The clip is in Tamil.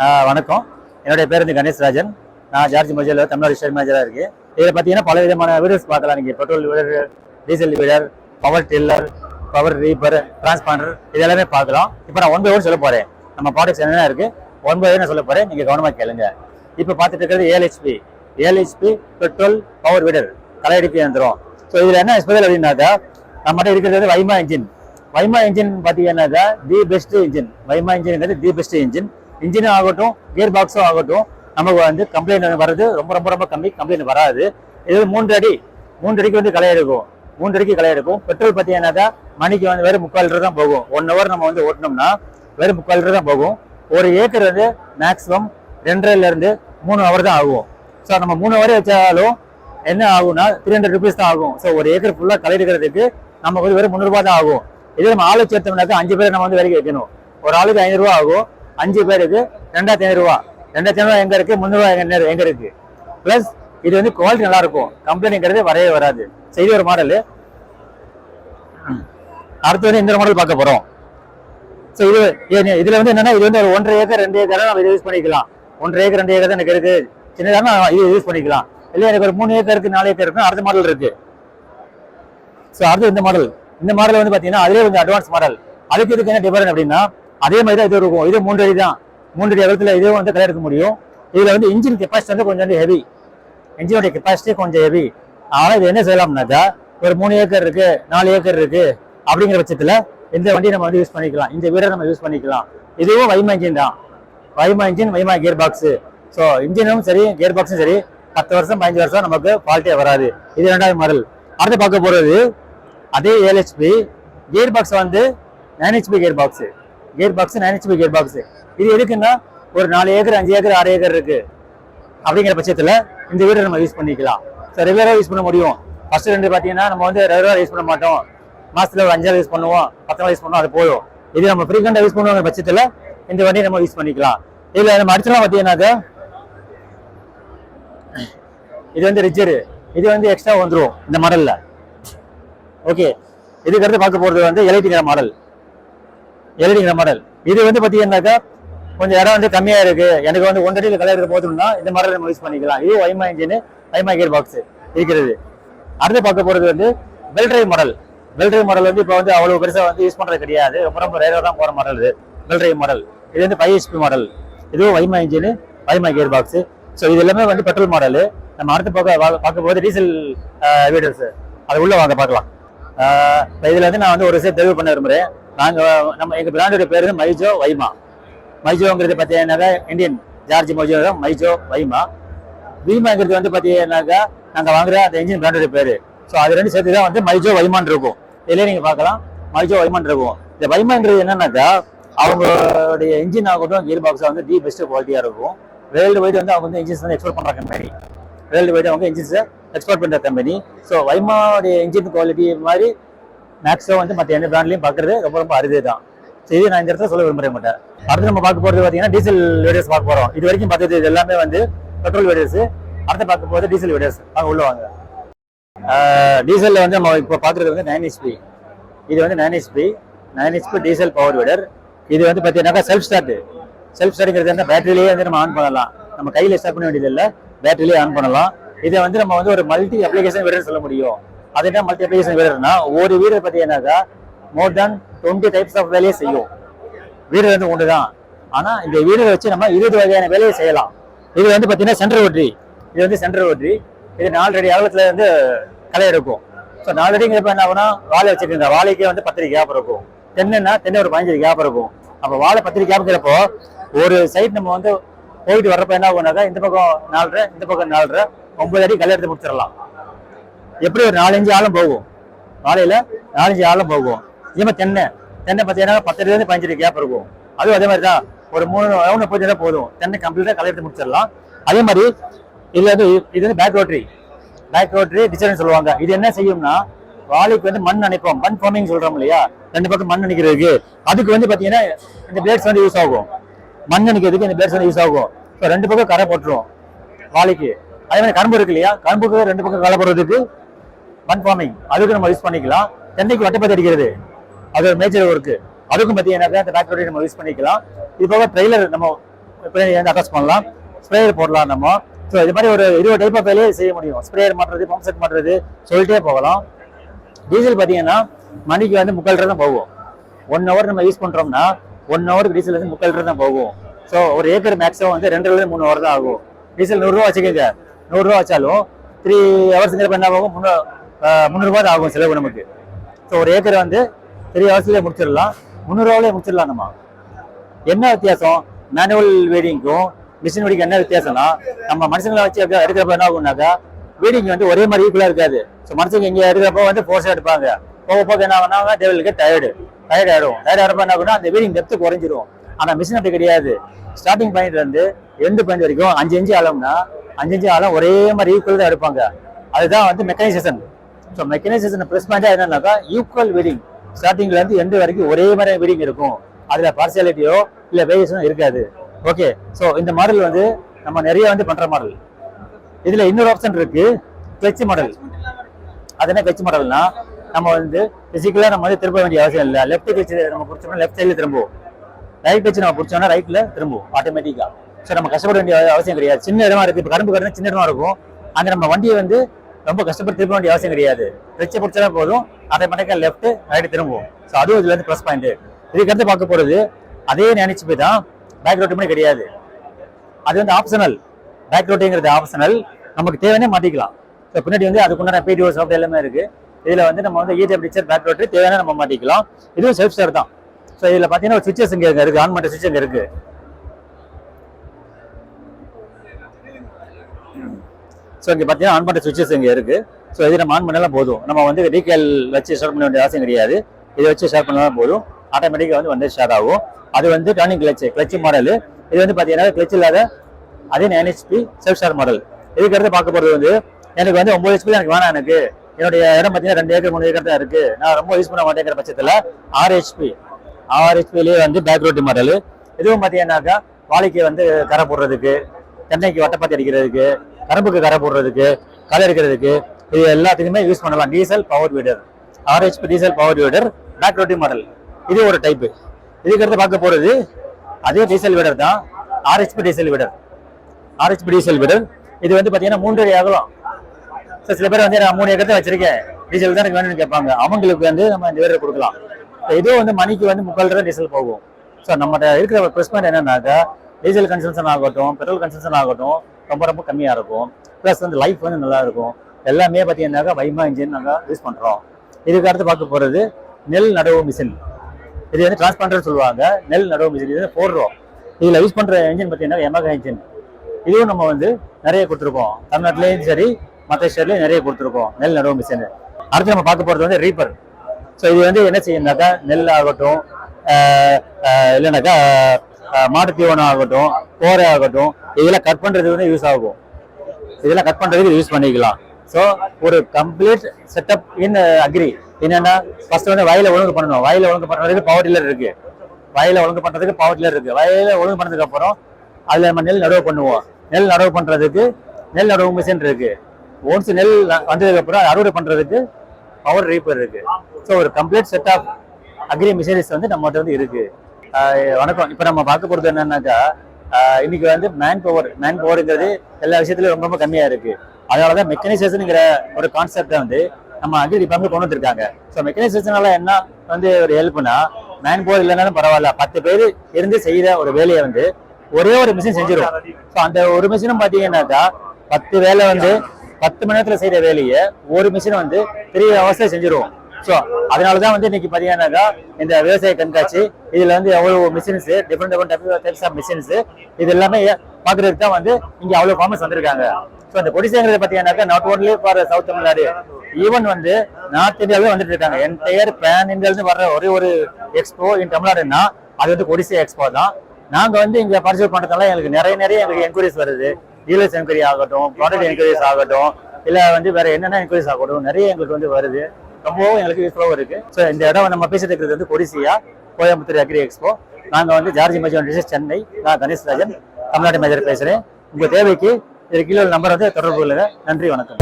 வணக்கம். என்னுடைய பேர் வந்து கணேஷ்ராஜன் நான் ஜார்ஜ் மொஜியில் தமிழ்நாடு ஸ்டேட் மேனேஜராக இருக்கு இதில் பார்த்தீங்கன்னா பல விதமான வீடர்ஸ் பார்க்கலாம். நீங்கள் petrol weeder diesel weeder power tiller power reaper transplanter இது எல்லாமே பார்க்கலாம். இப்போ நான் ஒன் பை ஒன் சொல்ல போகிறேன் நம்ம ப்ராடக்ட்ஸ் என்னென்ன இருக்குது ஒன் பை ஒன் சொல்ல போகிறேன் நீங்கள் கவனமாக கேளுங்க. இப்போ பார்த்துட்டு இருக்கிறது ஏஎல்ஹெச்பி ஏஎல்ஹெச்பி பெட்ரோல் பவர் வீடர். கலையடிப்பு இயந்திரம். ஸோ இதில் என்ன ஸ்பெஷல் அப்படின்னாக்கா நம்மகிட்ட இருக்கிறது வந்து வைமா இன்ஜின் வைமா இன்ஜின் பார்த்தீங்கன்னாக்கா தி பெஸ்ட் இன்ஜின் வைமா இன்ஜின்ங்கிறது தி பெஸ்ட் இன்ஜின் இன்ஜினும் ஆகட்டும் கியர் பாக்ஸும் ஆகட்டும் நமக்கு வந்து கம்ப்ளைண்ட் வர்றது ரொம்ப ரொம்ப ரொம்ப கம்மி. கம்ப்ளைண்ட் வராது. இது மூன்று அடி. மூன்று அடிக்கு வந்து களை எடுக்கும். மூன்று அடிக்கு களை எடுக்கும். பெட்ரோல் பார்த்தீங்கன்னாக்கா மணிக்கு வந்து வெறும் முக்கால் லிட்டர் தான் போகும். ஒன் ஹவர் நம்ம வந்து ஓட்டினோம்னா வெறும் முக்கால் லிட்டர் தான் போகும். ஒரு ஏக்கர் வந்து மேக்ஸிமம் ரெண்டரைலேருந்து மூணு ஹவர் தான் ஆகும். ஸோ நம்ம மூணு ஹவரே வச்சாலும் என்ன ஆகும்னா த்ரீ ஹண்ட்ரட் ருபீஸ் தான் ஆகும். ஸோ ஒரு ஏக்கர் ஃபுல்லாக களை எடுக்கிறதுக்கு நமக்கு வந்து வெறும் முந்நூறுபா தான் ஆகும். இதே நம்ம ஆளு சேர்த்தோம்னாக்கா அஞ்சு பேர் நம்ம வந்து வேலைக்கு வைக்கணும். ஒரு ஆளுக்கு ஐநூறுரூவா ஆகும். அஞ்சு பேருக்கு ரெண்டாயிரத்தி ஐநூறுரூவா ரெண்டாயிரத்தி ஐநூறுவா எங்க இருக்கு? முந்நூறுவா எங்க எங்க இருக்கு? ப்ளஸ் இது வந்து குவாலிட்டி நல்லா இருக்கும் கம்பெனிங்கிறது வரவே வராது. செய்தி ஒரு மாடல் அடுத்து வந்து இந்த மாடல் பார்க்க போறோம். ஸோ இது இதில் வந்து என்னன்னா இது வந்து ஒரு ஒன்றரை ஏக்கர் ரெண்டு ஏக்கர் நம்ம இதை யூஸ் பண்ணிக்கலாம். ஒன்றரை ஏக்கர் ரெண்டு ஏக்கர் தான் எனக்கு இருக்கு. சின்னதாக நான் இது யூஸ் பண்ணிக்கலாம். இல்லை எனக்கு ஒரு மூணு ஏக்கர் நாலு ஏக்கர் இருக்கு அடுத்த மாடல் இருக்கு. ஸோ அடுத்து இந்த மாடல் இந்த மாடல் வந்து பார்த்தீங்கன்னா அதுலேயே கொஞ்சம் அட்வான்ஸ் மாடல் அதுக்கு இதுக்கு என்ன டிஃபரன் அப்படின்னா அதே மாதிரி தான் இது இருக்கும். இது மூன்று அடி தான். மூன்று அடி அகலத்தில் இதுவும் வந்து களை எடுக்க முடியும். இதில் வந்து இன்ஜின் கெப்பாசிட்டி வந்து கொஞ்சம் வந்து ஹெவி இன்ஜினுடைய கெப்பாசிட்டி கொஞ்சம் ஹெவி ஆனால் இது என்ன செய்யலாம்னாக்கா ஒரு மூணு ஏக்கர் இருக்கு நாலு ஏக்கர் இருக்கு அப்படிங்கிற பட்சத்தில் இந்த வண்டியை நம்ம வந்து யூஸ் பண்ணிக்கலாம். இந்த வீடை நம்ம யூஸ் பண்ணிக்கலாம். இதுவும் வைமா இன்ஜின் தான். வைமா இன்ஜின் வைமா கியர் பாக்ஸு ஸோ இன்ஜினும் சரி கியர் பாக்ஸும் சரி. பத்து வருஷம் பதினஞ்சு வருஷம் நமக்கு ஃபால்ட்டே வராது. இது ரெண்டாவது மாடல் அடுத்து பார்க்க போகிறது அதே ஏஎல்ஹெச்பி கியர் பாக்ஸ் வந்து nine HP gear box gear box nine HP gear box இது எதுக்குன்னா ஒரு நாலு ஏக்கர் அஞ்சு ஏக்கர் ஆறு ஏக்கர் இருக்கு. அப்படிங்கிற பட்சத்தில் இந்த வீடை நம்ம யூஸ் பண்ணிக்கலாம். ஸோ ரெகுலராக யூஸ் பண்ண முடியும். ஃபர்ஸ்ட் ரெண்டு பார்த்தீங்கன்னா நம்ம வந்து ரெகுலராக யூஸ் பண்ண மாட்டோம். மாசத்துல ஒரு அஞ்சாவது யூஸ் பண்ணுவோம் பத்தாவது யூஸ் பண்ணுவோம் அது போதும். இது நம்ம ஃப்ரீக்வெண்டாக யூஸ் பண்ணுவோங்கிற பட்சத்தில் இந்த வண்டியை நம்ம யூஸ் பண்ணிக்கலாம். இதில் நம்ம அடிச்சலாம் பார்த்தீங்கன்னாக்க இது வந்து ரிஜரு இது வந்து எக்ஸ்ட்ரா வந்துடும் இந்த மாடலில் ஓகே இதுக்கு அடுத்து பார்க்க போகிறது வந்து எலைட்டிங்கிற மாடல் எலைட்டிங்கிற மாடல் இது வந்து பார்த்தீங்கன்னாக்கா கொஞ்சம் இடம் வந்து கம்மியாக இருக்குது எனக்கு வந்து ஒன்றடியில் கலர் இருக்க போதும்னா இந்த மாடல் நம்ம யூஸ் பண்ணிக்கலாம். இது வைமா இன்ஜின் வைமா கியர் பாக்ஸ் இருக்கிறது. அடுத்து பார்க்க போகிறது வந்து பெல்ட்ரை மாடல் பெல்ட்ரை மாடல் வந்து இப்போ வந்து அவ்வளோ பெருசாக வந்து யூஸ் பண்ணுறது கிடையாது. ரொம்ப ரொம்ப ரேராக தான் போகிற மாடல் இது. பெல்ட்ரை மாடல் இது வந்து ஃபைவ் ஹெச்பி மாடல் இதுவும் வைமா இன்ஜின் வைமா கியர் பாக்ஸ் ஸோ இது எல்லாமே வந்து பெட்ரோல் மாடல் நம்ம அடுத்து பார்க்க வா- டீசல் வீடர்ஸ் அது உள்ளே வாங்க பார்க்கலாம். இப்போ இதில் வந்து நான் வந்து ஒரு விஷயம் தெளிவு பண்ண விரும்புறேன். நாங்கள் நம்ம எங்கள் பிராண்டோட பேர் வந்து மைஜோ வைமா. மைஜோங்கிறது பார்த்தீங்கன்னாக்கா இந்தியன் ஜார்ஜ் மைஜோ தான் மைஜோ வைமா. வீமாங்கிறது வந்து பார்த்தீங்கன்னாக்கா நாங்கள் வாங்குற அந்த இன்ஜின் பிராண்டோட பேர். ஸோ அது ரெண்டு சேர்த்து தான் வந்து மைஜோ வைமான் இருக்கும். இதிலே நீங்க பார்க்கலாம். மைஜோ வைமான் இருக்கும். இந்த வைமாங்கிறது என்னன்னாக்கா அவங்களுடைய இன்ஜின் ஆகட்டும் கியர் பாக்ஸாக வந்து தி பெஸ்ட் குவாலிட்டியாக இருக்கும். வேர்ல்டு வைடு வந்து அவங்க வந்து இன்ஜின்ஸ் வந்து எக்ஸ்போர்ட் பண்ணுற கம்பெனி வேர்ல்டு வைடு அவங்க இன்ஜின்ஸை எக்ஸ்போர்ட் பண்ணுற கம்பெனி ஸோ வைமாவுடைய இன்ஜின் குவாலிட்டி மாதிரி மேக்ஸோ வந்து மற்ற எந்த பிராண்ட்லையும் பார்க்குறது ரொம்ப ரொம்ப அரிது தான் இது நான் இந்த இடத்துல சொல்ல விரும்புகிறேன் மாட்டேன் அடுத்து நம்ம பார்க்க போகிறது பார்த்தீங்கன்னா டீசல் வேரியர்ஸ் பார்க்க போகிறோம் இது வரைக்கும் பார்த்தது இது எல்லாமே வந்து பெட்ரோல் வேரியர்ஸ் அடுத்து பார்க்க போகிறது டீசல் வேரியர்ஸ் வாங்க உள்ள வாங்க. டீசலில் வந்து நம்ம இப்போ பார்க்குறது வந்து நைன் ஹெச்பி இது வந்து nine HP nine HP diesel power weeder இது வந்து பார்த்தீங்கன்னாக்கா செல்ஃப் ஸ்டார்ட் செல்ஃப் ஸ்டார்ட்ங்கிறது வந்து பேட்டரியிலேயே வந்து நம்ம ஆன் பண்ணலாம். நம்ம கையில் ஸ்டார்ட் பண்ண வேண்டியது இல்லை பேட்டரியிலேயே ஆன் பண்ணலாம். இதை வந்து நம்ம வந்து ஒரு மல்டி அப்ளிகேஷன் வீடர் சொல்ல முடியும். அது என்ன மல்டி அப்ளிகேஷன் வீரர்னா ஒரு வீரர் பார்த்தீங்கன்னாக்கா more than twenty types of வேலையை செய்யும். வீடு வந்து ஒன்று தான் ஆனால் இந்த வீரரை வச்சு நம்ம இருபது வகையான வேலையை செய்யலாம். இது வந்து பார்த்தீங்கன்னா சென்ட்ரல் ஓட்ரி இது வந்து சென்ட்ரல் ஓட்ரி இது நாலரடி அகலத்தில் வந்து களை எடுக்கும். ஸோ நாலடிங்கிறப்ப என்ன ஆகும்னா வாழை வச்சுருங்க வாழைக்கே வந்து பத்திரி கேப் இருக்கும். தென்னுன்னா தென்னை ஒரு பதினஞ்சு கேப் இருக்கும். அப்போ வாழை பத்திரி கேப்புங்கிறப்போ ஒரு சைட் நம்ம வந்து போயிட்டு வர்றப்ப என்ன ஆகும்னாக்கா இந்த பக்கம் நாலரை இந்த பக்கம் நாலரை ஒன்பது அடி களை எடுத்து முடிச்சிடலாம். எப்படி ஒரு நாலஞ்சு ஆழம் போகும்? வாழையில நாலஞ்சு ஆழம் போகும். இதே மாதிரி தென்னை. தென்னை பார்த்தீங்கன்னா பத்து பதினஞ்சு கேப் இருக்கும். அதுவும் அதே மாதிரி தான் ஒரு மூணு ரவுண்ட் போச்சுன்னா போதும். தென்னை கம்ப்ளீட்டாக களை எடுத்து முடிச்சிடலாம். அதே மாதிரி இதுல வந்து இது வந்து back rotary back rotary design சொல்லுவாங்க. இது என்ன செய்யும்னா வாழைக்கு வந்து மண் அணைப்போம். மண் ஃபார்மிங் சொல்கிறோம் இல்லையா? ரெண்டு பக்கம் மண் அணிக்கிறதுக்கு. அதுக்கு வந்து பார்த்தீங்கன்னா இந்த பிளேட்ஸ் வந்து யூஸ் ஆகும். மண் அணிக்கிறதுக்கு இந்த பிளேட்ஸ் வந்து யூஸ் ஆகும். ஸோ ரெண்டு பக்கம் கரை போட்டுரும். வாழைக்கு அதே மாதிரி கரும்பு இருக்கு இல்லையா? கரும்புக்கு ரெண்டு பக்கம் களை போடுறதுக்கு மண் ஃபார்மிங் அதுக்கு நம்ம யூஸ் பண்ணிக்கலாம். தென்னைக்கு வட்டப்பத்தி அடிக்கிறது. அது ஒரு மேஜர் ஒர்க்கு அதுக்கும் பார்த்தீங்கன்னாக்கா அந்த ஃபேக்டரி நம்ம யூஸ் பண்ணிக்கலாம். இது போக ட்ரெய்லர் நம்ம அட்டாச் பண்ணலாம். ஸ்ப்ரேயர் போடலாம் நம்ம. ஸோ இது மாதிரி ஒரு இருபது டைப் ஆஃப் வேலையை செய்ய முடியும். ஸ்ப்ரேயர் மாட்டுறது பம்ப் செட் மாட்டுறது சொல்லிட்டே போகலாம். டீசல் பார்த்தீங்கன்னா மணிக்கு வந்து முக்கால் தான் போகும். ஒன் ஹவர் நம்ம யூஸ் பண்ணுறோம்னா ஒன் ஹவருக்கு டீசல் வந்து முக்கால் தான் போகும். ஸோ ஒரு ஏக்கர் மேக்ஸிமம் வந்து ரெண்டுலேருந்து மூணு ஹவர் தான் ஆகும். டீசல் நூறுரூவா வச்சுக்கோங்க. நூறுரூவா வச்சாலும் த்ரீ ஹவர்ஸுங்கிறப்ப என்ன ஆகும் முன்னூ முந்நூறுரூவா தான் ஆகும் செலவு நமக்கு. ஸோ ஒரு ஏக்கரை வந்து பெரிய ஹவர்ஸ்லேயே முடிச்சிடலாம். முந்நூறுரூவாலே முடிச்சிடலாம் நம்ம என்ன வித்தியாசம்? மேனுவல் வீடிங்க்கும் மிஷின் வெடிக்கும் என்ன வித்தியாசம்னா நம்ம மனுஷங்களை வச்சு அப்படியே எடுக்கிறப்ப என்ன ஆகும்னாக்கா வீடிங் வந்து ஒரே மாதிரி ஈக்குவலாக இருக்காது. ஸோ மனுஷங்க இங்கே எடுக்கிறப்ப வந்து ஃபோர்ஸாக எடுப்பாங்க. போக போக என்ன ஆகும்னா டேபிளுக்கு டயர்டு டயர்ட் ஆகிடும் டயர்ட் ஆகிறப்ப என்ன ஆகும்னா அந்த வீடிங் டெப்த்து குறைஞ்சிரும். ஆனால் மிஷின் அப்படி கிடையாது. ஸ்டார்டிங் பாயிண்ட்லேருந்து எண்டு பாயிண்ட் வரைக்கும் அஞ்சு இன்ச்சு ஆழம்னா அஞ்சு இன்ச்சு ஆழம் ஒரே மாதிரி ஈக்குவல் தான் எடுப்பாங்க. அதுதான் வந்து மெக்கானிசேஷன் ஸோ மெக்கனைசேஷன் ப்ளஸ் பாயிண்டா என்னன்னாக்கா ஈக்குவல் வெடிங் ஸ்டார்டிங்லேருந்து எண்டு வரைக்கும் ஒரே மாதிரி வெடிங் இருக்கும். அதுல பார்சியாலிட்டியோ இல்லை வேரியேஷனோ இருக்காது. ஓகே ஸோ இந்த மாடல் வந்து நம்ம நிறைய வந்து பண்ற மாடல் இதுல இன்னொரு ஆப்ஷன் இருக்கு. கிளச் மாடல் அது என்ன கிளச் மாடல்னா நம்ம வந்து பிசிக்கலா நம்ம வந்து திரும்ப வேண்டிய அவசியம் இல்லை. லெஃப்ட் கிளச் நம்ம பிடிச்சோம்னா லெஃப்ட் சைடுல திரும்புவோம். ரைட் கிளச் நம்ம பிடிச்சோம்னா ரைட்ல திரும்புவோம் ஆட்டோமேட்டிக்கா ஸோ நம்ம கஷ்டப்பட வேண்டிய அவசியம் கிடையாது. சின்ன இடமா இருக்கு. இப்போ கரும்பு கடனா சின்ன இடமா இருக்கும். அந்த நம்ம வண்டியை வந்து ரொம்ப கஷ்டப்பட்டு திரும்ப வேண்டிய அவசியம் கிடையாது. கிளச்சை பிடிச்சா போதும். அதை மட்டும் லெஃப்ட் ரைட் திரும்புவோம். ஸோ அதுவும் இதுல இருந்து ப்ளஸ் பாயிண்ட் இதுக்கடுத்து பார்க்க போறது அதே நினைச்சு போய் தான் பேக் ரோட்டுமே கிடையாது. அது வந்து ஆப்ஷனல் பேக் ரோட்டுங்கிறது ஆப்ஷனல் நமக்கு தேவையான மாட்டிக்கலாம். ஸோ பின்னாடி வந்து அதுக்குண்டான பிடிஓ சாஃப்ட் எல்லாமே இருக்கு. இதுல வந்து நம்ம வந்து ஈடி டீச்சர் பேக் ரோட்டு தேவையான நம்ம மாட்டிக்கலாம். இதுவும் செல்ஃப் ஸ்டார் தான். ஸோ இதுல பாத்தீங்கன்னா ஒரு சுவிச்சஸ் இங்க இருக்கு. ஆன் பண்ணுற சுவிட்ச் இங்க இருக்கு. ஸோ இங்கே பார்த்தீங்கன்னா ஆன் பண்ணுற சுவிச்சஸ் இங்கே இருக்குது ஸோ இது நம்ம ஆன் பண்ணலாம் போதும். நம்ம வந்து ரீகேல் வச்சு ஷேர் பண்ண வேண்டிய அவசியம் கிடையாது. இதை வச்சு ஷேர் பண்ணாலும் போதும். ஆட்டோமேட்டிக்காக வந்து வந்து ஷேர் ஆகும். அது வந்து டர்னிங் கிளச்சு கிளச்சு மாடல் இது வந்து பார்த்தீங்கன்னா கிளச் இல்லாத அதே nine HP self start model இதுக்கடுத்து பார்க்க போகிறது வந்து எனக்கு வந்து ஒம்பது ஹெச்பி எனக்கு வேணாம் எனக்கு. என்னுடைய இடம் பார்த்தீங்கன்னா ரெண்டு ஏக்கர் மூணு ஏக்கர் தான் இருக்குது நான் ரொம்ப யூஸ் பண்ண மாட்டேங்கிற பட்சத்தில் ஆறு ஹெச்பி ஆறு ஹெச்பிலேயே வந்து பேக் ரோட்டு மாடல் இதுவும் பார்த்தீங்கன்னாக்கா வாழைக்கு வந்து கரை போடுறதுக்கு தென்னைக்கு வட்டப்பாத்தி அடிக்கிறதுக்கு கரும்புக்கு கரை போடுறதுக்கு களை எடுக்கிறதுக்கு இது எல்லாத்துக்குமே யூஸ் பண்ணலாம். Diesel power weeder RHP diesel power weeder back rotary model இது ஒரு டைப்பு இதுக்கடுத்து பார்க்க போகிறது அதே டீசல் வீடர் தான் RHP diesel weeder RHP diesel weeder இது வந்து பார்த்தீங்கன்னா மூன்றரை அகலம். ஸோ சில பேர் வந்து நான் மூணு ஏக்கத்தை வச்சிருக்கேன். டீசல் தான் எனக்கு வேணும்னு கேட்பாங்க. அவங்களுக்கு வந்து நம்ம இந்த வீடர் கொடுக்கலாம். இதுவும் வந்து மணிக்கு வந்து முக்கால் ரூபா டீசல் போகும். ஸோ நம்மகிட்ட இருக்கிற ஒரு ப்ளஸ் பாயிண்ட் என்னன்னாக்கா டீசல் கன்சம்ஷன் ஆகட்டும் பெட்ரோல் கன்சம்ஷன் ஆகட்டும் ரொம்ப ரொம்ப கம்மியாக இருக்கும். ப்ளஸ் வந்து லைஃப் வந்து நல்லா இருக்கும். எல்லாமே பார்த்தீங்கன்னாக்கா வைமா இன்ஜின் நாங்கள் யூஸ் பண்ணுறோம் இதுக்கு அடுத்து பார்க்க போகிறது நெல் நடவு மிஷின் இது வந்து டிரான்ஸ்பாண்டர் சொல்லுவாங்க. நெல் நடவு மிஷின் இது வந்து போடுறோம். இதில் யூஸ் பண்ணுற இன்ஜின் பார்த்தீங்கன்னா எமகா இன்ஜின் இதுவும் நம்ம வந்து நிறைய கொடுத்துருக்கோம். தமிழ்நாட்டிலையும் சரி மற்ற ஸ்டேட்லையும் நிறைய கொடுத்துருக்கோம் நெல் நடவு மிஷின் அடுத்து நம்ம பார்க்க போகிறது வந்து ரீப்பர் ஸோ இது வந்து என்ன செய்யும்னாக்கா நெல் ஆகட்டும் இல்லைனாக்கா மாட்டு தீவனம் ஆகட்டும் கோரை ஆகட்டும் இதெல்லாம் கட் பண்ணுறதுக்கு வந்து யூஸ் ஆகும். இதெல்லாம் கட் பண்ணுறதுக்கு யூஸ் பண்ணிக்கலாம். ஸோ ஒரு கம்ப்ளீட் செட்டப் இன் அக்ரி என்னென்னா ஃபர்ஸ்ட் வந்து வயலை ஒழுங்கு பண்ணணும். வயலை ஒழுங்கு பண்ணுறதுக்கு பவர் டில்லர் இருக்குது வயலை ஒழுங்கு பண்ணுறதுக்கு பவர் டில்லர் இருக்குது வயலை ஒழுங்கு பண்ணதுக்கப்புறம் அதில் நம்ம நெல் நடவு பண்ணுவோம். நெல் நடவு பண்ணுறதுக்கு நெல் நடவு மிஷின் இருக்குது ஒன்ஸ் நெல் வந்ததுக்கப்புறம் அறுவடை பண்ணுறதுக்கு பவர் ரீப்பர் இருக்குது ஸோ ஒரு complete set of agri machineries வந்து நம்மகிட்ட வந்து இருக்குது வணக்கம். இப்போ நம்ம பார்க்க போகிறது என்னன்னாக்கா இன்னைக்கு வந்து மேன் பவர் மேன் பவர்ங்கிறது எல்லா விஷயத்துலையும் ரொம்ப ரொம்ப கம்மியா இருக்கு. அதனால தான் மெக்கனைசேஷனுங்கிற ஒரு கான்செப்டை வந்து நம்ம அக்ரி டிபார்ட்மெண்ட் கொண்டு வந்திருக்காங்க. ஸோ மெக்கனைசேஷனால என்ன வந்து ஒரு ஹெல்ப்னா மேன் பவர் இல்லைனாலும் பரவாயில்ல. பத்து பேர் இருந்து செய்கிற ஒரு வேலையை வந்து ஒரே ஒரு மிஷின் செஞ்சிடும் ஸோ அந்த ஒரு மிஷினும் பார்த்தீங்கன்னாக்கா பத்து வேலை வந்து பத்து மணி நேரத்தில் செய்கிற வேலையை ஒரு மிஷின் வந்து த்ரீ ஹவர்ஸில் செஞ்சிருவோம் ஸோ அதனால தான் வந்து இன்னைக்கு பார்த்தீங்கன்னாக்கா இந்த விவசாய கண்காட்சி இதில் வந்து எவ்வளோ machines different different types of machines இது எல்லாமே பார்க்குறதுக்கு தான் வந்து இங்கே அவ்வளோ ஃபேமஸ் வந்திருக்காங்க. ஸோ அந்த கொடிசைங்கிறத பார்த்தீங்கன்னாக்கா not only for south Tamil Nadu even வந்து நார்த் இந்தியாவே வந்துட்டு இருக்காங்க. என்டையர் பேன் இந்தியாவிலேருந்து வர்ற ஒரே ஒரு எக்ஸ்போ இன் தமிழ்நாடுன்னா அது வந்து கொடிசை எக்ஸ்போ தான். நாங்கள் வந்து இங்கே பார்ட்டிசிபேட் பண்ணுறதுனால எங்களுக்கு நிறைய நிறைய எங்களுக்கு என்கொயரிஸ் வருது. டீலர்ஸ் என்கொயரி ஆகட்டும் ப்ராடக்ட் என்கொயரிஸ் ஆகட்டும் இல்லை வந்து வேற என்னென்ன என்கொயரிஸ் ஆகட்டும் நிறைய எங்களுக்கு வந்து வருது. ரொம்பவும் எங்களுக்கு யூஸ்ஃபுல்லாகவும் இருக்கு. ஸோ இந்த இடம் நம்ம பேசிட்டு இருக்கிறது வந்து கொடிசியா கோயம்புத்தூர் அக்ரி எக்ஸ்போ நாங்கள் வந்து ஜார்ஜி மேஜர் சென்னை நான் கணேஷ் ராஜன் தமிழ்நாடு மேஜர் பேசுகிறேன் உங்கள் தேவைக்கு இது கீழே நம்பர் வந்து தொடர்பு கொள்ளுங்க. நன்றி வணக்கம்.